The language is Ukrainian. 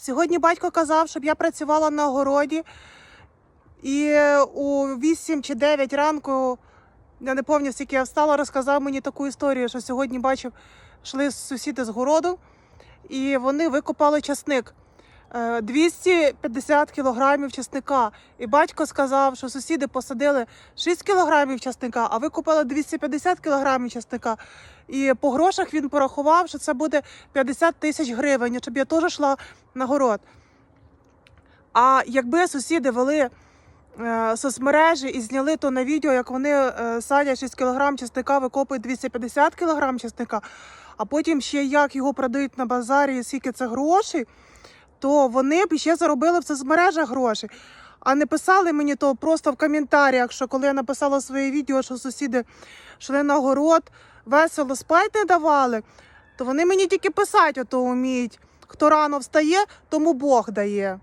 Сьогодні батько казав, щоб я працювала на городі. І у 8 чи 9 ранку, я не пам'ятаю, скільки я встала, розказав мені таку історію, що сьогодні бачив, йшли сусіди з городу, і вони викопали часник. Е, 250 кілограмів часника. І батько сказав, що сусіди посадили 6 кілограмів часника, а викопали 250 кілограмів часника. І по грошах він порахував, що це буде 50 тисяч гривень, щоб я теж йшла на город. А якби сусіди вели е, соцмережі і зняли то на відео, як вони е, садять 6 кг часника, викопують 250 кг часника, а потім ще як його продають на базарі, скільки це грошей, то вони б ще заробили в соцмережах гроші. А не писали мені то просто в коментарях, що коли я написала своє відео, що сусіди йшли на город, весело спать не давали, то вони мені тільки писати ото вміють. Хто рано встає, тому Бог дає.